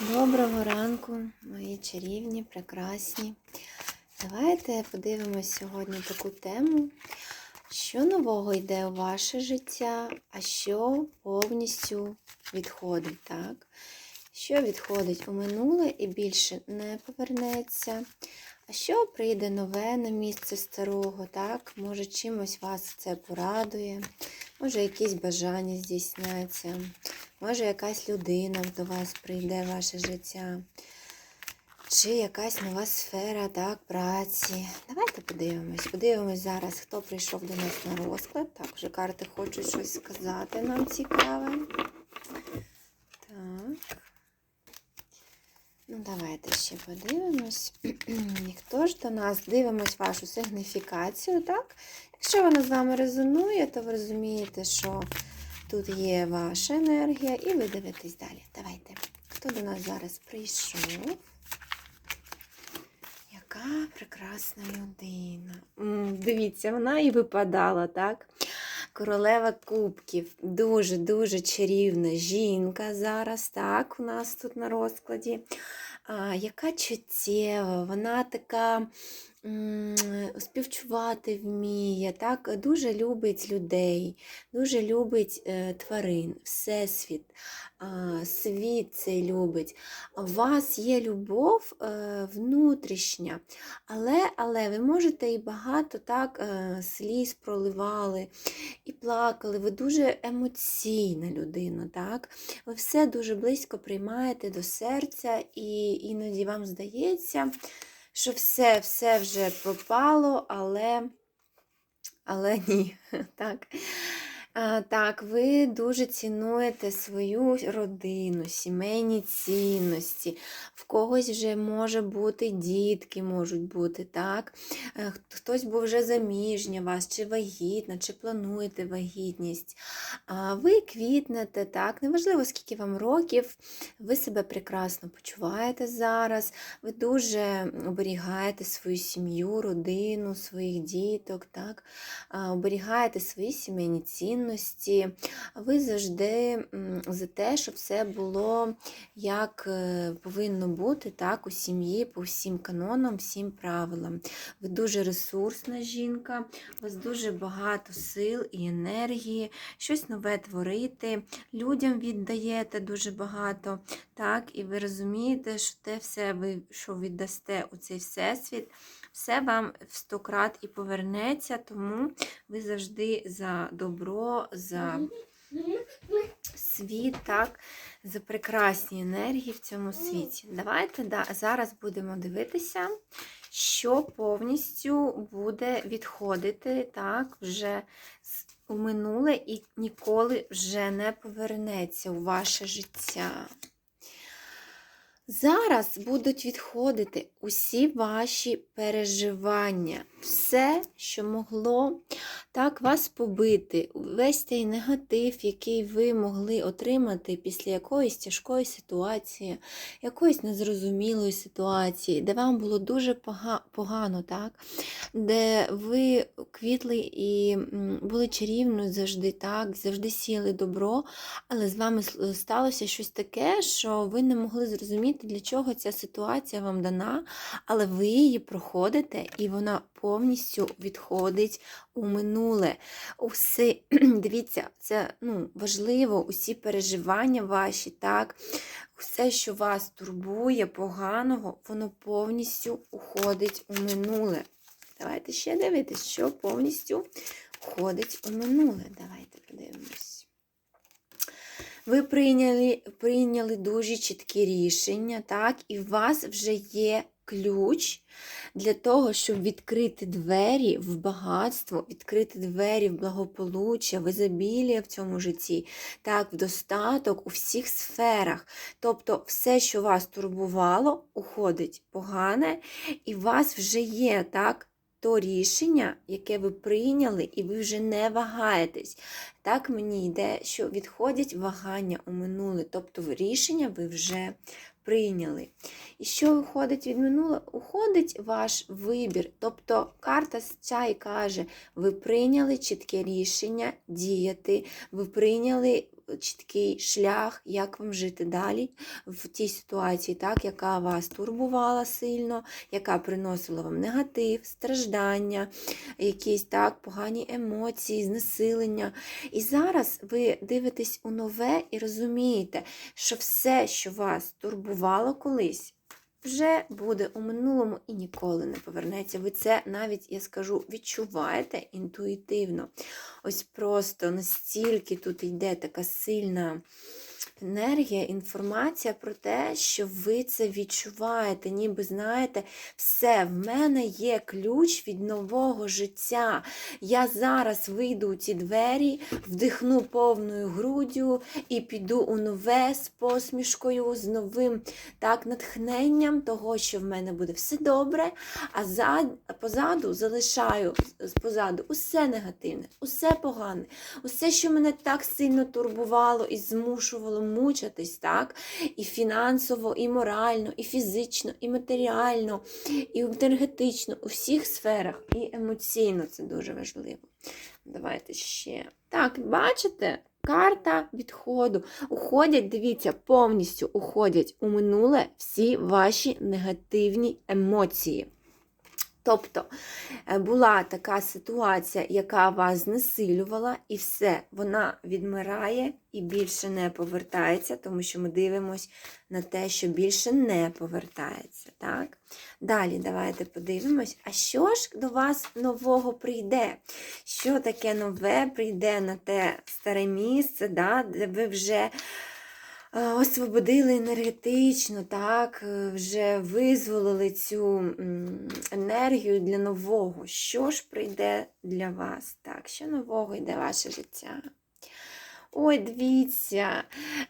Доброго ранку, мої чарівні, прекрасні. Давайте подивимось сьогодні таку тему, що нового йде у ваше життя, а що повністю відходить, так? Що відходить у минуле і більше не повернеться. А що прийде нове на місце старого, так? Може, чимось вас це порадує, може, якісь бажання здійсняться, може, якась людина до вас прийде в ваше життя, чи якась нова сфера так, праці. Давайте подивимось. Подивимось зараз, хто прийшов до нас на розклад. Так, вже карти хочуть щось сказати нам цікаве. Так. Ну, давайте ще подивимось. Хто ж до нас? Дивимось вашу сигніфікацію, так? Якщо вона з вами резонує, то ви розумієте, що тут є ваша енергія, і ви дивитесь далі. Давайте. Хто до нас зараз прийшов? Яка прекрасна людина. Дивіться, вона і випадала, так? Королева кубків. Дуже-дуже чарівна жінка зараз, так, у нас тут на розкладі. А, яка чуттєва, вона така співчувати вміє, так, дуже любить людей, дуже любить е, тварин, всесвіт, світ цей любить. У вас є любов е, внутрішня, але, але ви можете і багато так е, сліз проливали, і плакали. Ви дуже емоційна людина, так? Ви все дуже близько приймаєте до серця, і іноді вам здається, що все, все вже пропало, але, але ні. Так. Так, ви дуже цінуєте свою родину, сімейні цінності. В когось вже може бути дітки, можуть бути, так? Е, Хтось був вже заміжня вас, чи вагітна, чи плануєте вагітність. Ви квітнете, так? Неважливо, скільки вам років, ви себе прекрасно почуваєте зараз, ви дуже оберігаєте свою сім'ю, родину, своїх діток, так? Оберігаєте свої сімейні цінності. Ви завжди за те, щоб все було як е, повинно бути, так, у сім'ї, по всім канонам, всім правилам. Ви дуже ресурсна жінка, у вас дуже багато сил і енергії, щось нове творити, людям віддаєте дуже багато, так, і ви розумієте, що те все, ви, що віддасте у цей всесвіт, все вам в сто крат і повернеться, тому ви завжди за добро, за світ, так, за прекрасні енергії в цьому світі. Давайте да, зараз будемо дивитися, що повністю буде відходити так, вже у минуле і ніколи вже не повернеться у ваше життя. Зараз будуть відходити усі ваші переживання, все, що могло так вас побити, весь цей негатив, який ви могли отримати після якоїсь тяжкої ситуації, якоїсь незрозумілої ситуації, де вам було дуже погано, так? де ви квітли і були чарівно завжди так, завжди сіяли добро, але з вами сталося щось таке, що ви не могли зрозуміти, для чого ця ситуація вам дана, але ви її проходите, і вона повністю відходить у минуле. Усе, дивіться, це ну, важливо, усі переживання ваші, так, все, що вас турбує поганого, воно повністю уходить у минуле. Давайте ще дивитись, що повністю входить у минуле. Давайте подивимось. Ви прийняли, прийняли дуже чіткі рішення, так, і у вас вже є ключ для того, щоб відкрити двері в багатство, відкрити двері в благополуччя, в ізобілія в цьому житті, так, в достаток у всіх сферах. Тобто все, що вас турбувало, уходить погане, і у вас вже є так, то рішення, яке ви прийняли, і ви вже не вагаєтесь. Так мені йде, що відходять вагання у минуле, тобто рішення ви вже прийняли. І що виходить від минулого? Уходить ваш вибір. Тобто карта ця і каже, ви прийняли чітке рішення діяти, ви прийняли чіткий шлях, як вам жити далі в тій ситуації, так, яка вас турбувала сильно, яка приносила вам негатив, страждання, якісь так, погані емоції, знесилення. І зараз ви дивитесь у нове і розумієте, що все, що вас турбувало колись, вже буде у минулому і ніколи не повернеться. Ви це навіть, я скажу, відчуваєте інтуїтивно. Ось просто настільки тут йде така сильна енергія, інформація про те, що ви це відчуваєте, ніби знаєте, все, в мене є ключ від нового життя. Я зараз вийду у ці двері, вдихну повною груддю і піду у нове з посмішкою, з новим так, натхненням того, що в мене буде все добре, а зад, позаду залишаю позаду усе негативне, усе погане, усе, що мене так сильно турбувало і змушувало мучитись, так? І фінансово, і морально, і фізично, і матеріально, і енергетично, у всіх сферах, і емоційно це дуже важливо. Давайте ще. Так, бачите? Карта відходу. Уходять, дивіться, повністю уходять у минуле всі ваші негативні емоції. Тобто е, була така ситуація, яка вас знесилювала, і все, вона відмирає і більше не повертається, тому що ми дивимося на те, що більше не повертається. Так? Далі давайте подивимось, а що ж до вас нового прийде? Що таке нове прийде на те старе місце, да, де ви вже освободили енергетично, так, е, вже визволили цю енергію для нового. Що ж прийде для вас? Так, що нового йде ваше життя? Ой, дивіться,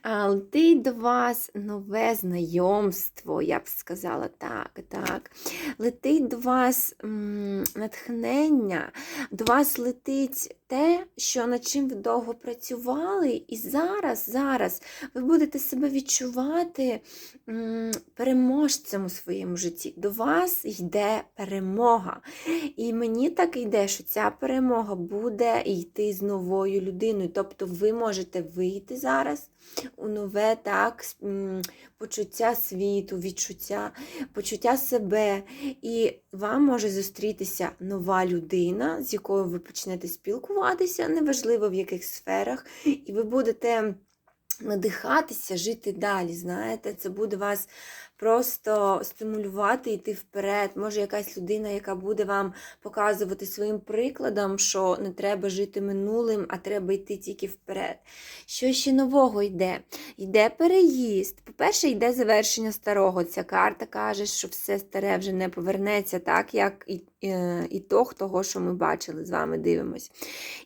летить до вас нове знайомство, я б сказала так. так. Летить до вас натхнення, до вас летить те, що над чим ви довго працювали, і зараз, зараз ви будете себе відчувати переможцем у своєму житті. До вас йде перемога. І мені так йде, що ця перемога буде йти з новою людиною. Тобто ви можете вийти зараз у нове так, почуття світу, відчуття, почуття себе. І вам може зустрітися нова людина, з якою ви почнете спілкуватися, неважливо в яких сферах, і ви будете надихатися, жити далі. Знаєте, це буде вас просто стимулювати, йти вперед. Може, якась людина, яка буде вам показувати своїм прикладом, що не треба жити минулим, а треба йти тільки вперед. Що ще нового йде? Йде переїзд. По-перше, йде завершення старого. Ця карта каже, що все старе вже не повернеться, так як і, е, ітог того, що ми бачили, з вами дивимось.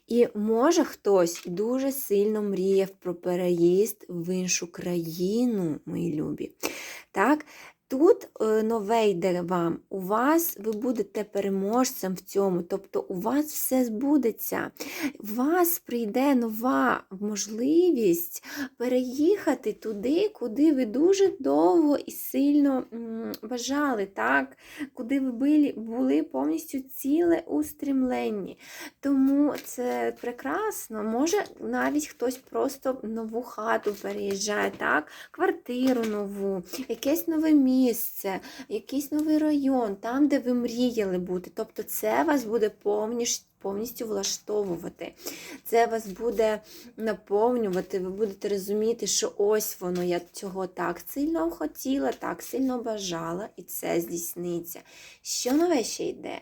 І може хтось дуже сильно мріяв про переїзд в іншу країну, мої любі. Так? так Тут е, нове йде вам. У вас ви будете переможцем в цьому, тобто у вас все збудеться. У вас прийде нова можливість переїхати туди, куди ви дуже довго і сильно бажали, так? куди ви були, були повністю ціле устремленні. Тому це прекрасно. Може, навіть хтось просто нову хату переїжджає, так? квартиру нову, якесь нове місце, якийсь новий район, там, де ви мріяли бути. Тобто це вас буде повністю. повністю влаштовувати. Це вас буде наповнювати, ви будете розуміти, що ось воно, я цього так сильно хотіла, так сильно бажала, і це здійсниться. Що нове ще йде?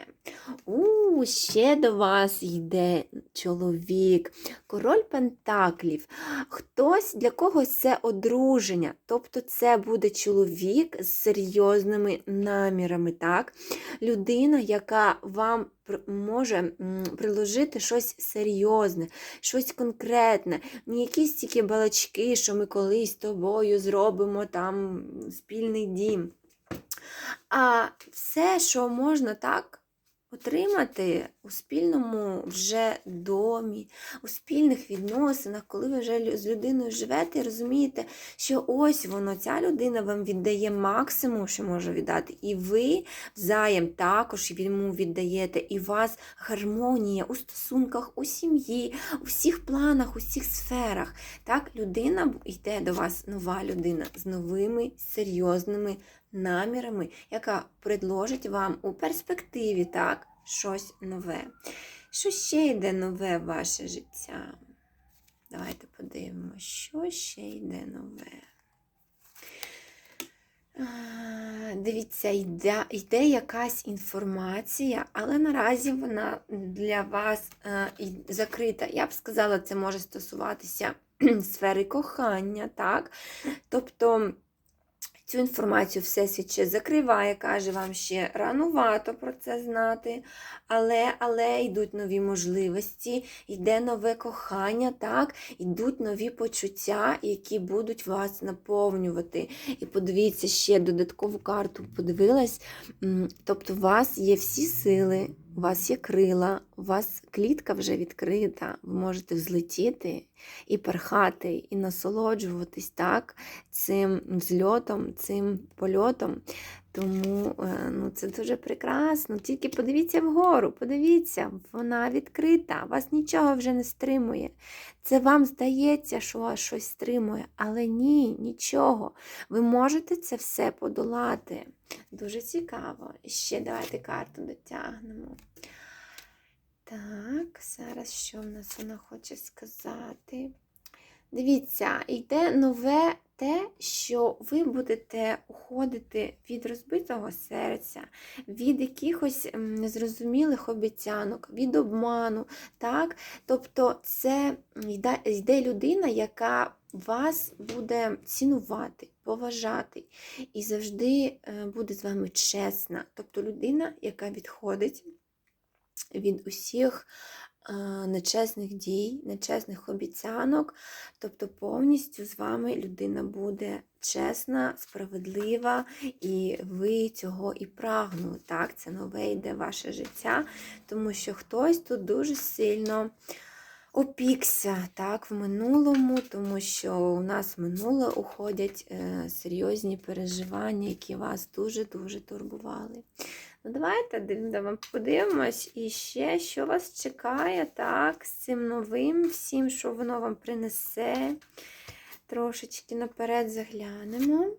У, ще до вас йде чоловік, король Пентаклів. Хтось для когось це одруження, тобто це буде чоловік з серйозними намірами, так? Людина, яка вам може приложити щось серйозне, щось конкретне, не якісь тільки балачки, що ми колись з тобою зробимо там спільний дім. А все, що можна так отримати у спільному вже домі, у спільних відносинах, коли ви вже з людиною живете і розумієте, що ось воно, ця людина вам віддає максимум, що може віддати, і ви взаєм також йому віддаєте, і у вас гармонія у стосунках, у сім'ї, у всіх планах, у всіх сферах. Так, людина йде до вас, нова людина з новими серйозними намірами, яка предложить вам у перспективі так, щось нове. Що ще йде нове в ваше життя? Давайте подивимося, що ще йде нове. Дивіться, йде, йде якась інформація, але наразі вона для вас е, закрита. Я б сказала, це може стосуватися сфери кохання, так? Тобто цю інформацію Всесвіт ще закриває, каже вам ще ранувато про це знати, але, але йдуть нові можливості, йде нове кохання, так, йдуть нові почуття, які будуть вас наповнювати. І подивіться ще додаткову карту, подивилась. Тобто, у вас є всі сили, у вас є крила, у вас клітка вже відкрита, ви можете взлетіти і перхати, і насолоджуватись так цим взльотом, цим польотом. Тому е, ну, це дуже прекрасно. Тільки подивіться вгору, подивіться, вона відкрита, вас нічого вже не стримує. Це вам здається, що вас щось стримує, але ні, нічого. Ви можете це все подолати. Дуже цікаво. Ще давайте карту дотягнемо. Так, зараз що в нас вона хоче сказати? Дивіться, йде нове те, що ви будете уходити від розбитого серця, від якихось незрозумілих обіцянок, від обману. Так? Тобто це йде, людина, яка вас буде цінувати, поважати і завжди е, буде з вами чесна. Тобто людина, яка відходить від усіх е, нечесних дій, нечесних обіцянок. Тобто повністю з вами людина буде чесна, справедлива, і ви цього і прагнули. Так, це нове йде ваше життя, тому що хтось тут дуже сильно. Опікся так в минулому, тому що у нас минуле уходять е, серйозні переживання, які вас дуже-дуже турбували. Ну, давайте див- давай подивимось і ще, що вас чекає, так, з цим новим, всім, що воно вам принесе. Трошечки наперед заглянемо.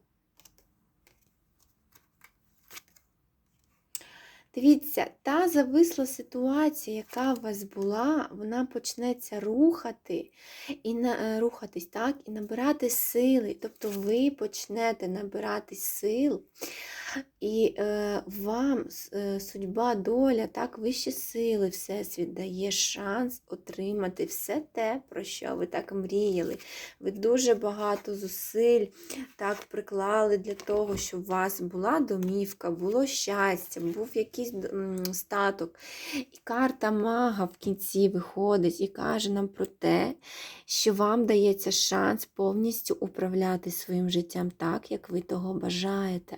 Дивіться, та зависла ситуація, яка у вас була, вона почнеться рухати і на, е, рухатись, так, і набирати сили. Тобто ви почнете набирати сил, і е, вам е, судьба, доля, так, вищі сили, Всесвіт дає шанс отримати все те, про що ви так мріяли. Ви дуже багато зусиль так приклали для того, щоб у вас була домівка, було щастя, був якийсь статок. І карта мага в кінці виходить і каже нам про те, що вам дається шанс повністю управляти своїм життям так, як ви того бажаєте.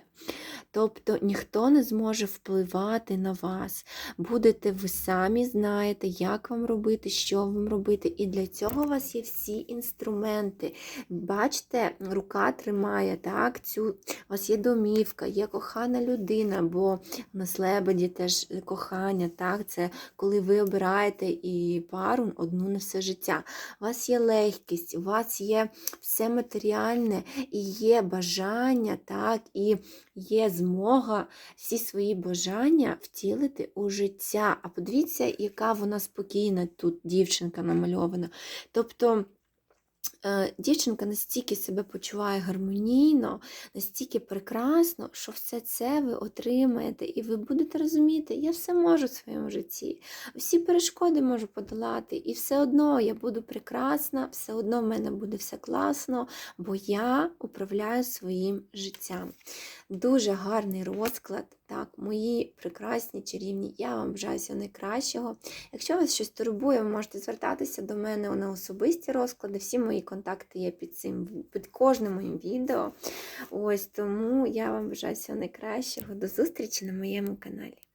Тобто ніхто не зможе впливати на вас. Будете ви самі знаєте, як вам робити, що вам робити. І для цього у вас є всі інструменти. Бачите, рука тримає так, цю, у вас є домівка, є кохана людина, бо на слебеді теж кохання, так, це коли ви обираєте і пару одну на все життя. У вас є легкість, у вас є все матеріальне і є бажання, так, і є змога всі свої бажання втілити у життя. А подивіться, яка вона спокійна тут дівчинка намальована. Тобто дівчинка настільки себе почуває гармонійно, настільки прекрасно, що все це ви отримаєте, і ви будете розуміти, я все можу в своєму житті, всі перешкоди можу подолати, і все одно я буду прекрасна, все одно в мене буде все класно, бо я управляю своїм життям. Дуже гарний розклад. Так, мої прекрасні чарівні, я вам бажаю всього найкращого. Якщо вас щось турбує, ви можете звертатися до мене на особисті розклади. Всі мої контакти є під цим, під кожним моїм відео. Ось тому я вам бажаю всього найкращого. До зустрічі на моєму каналі.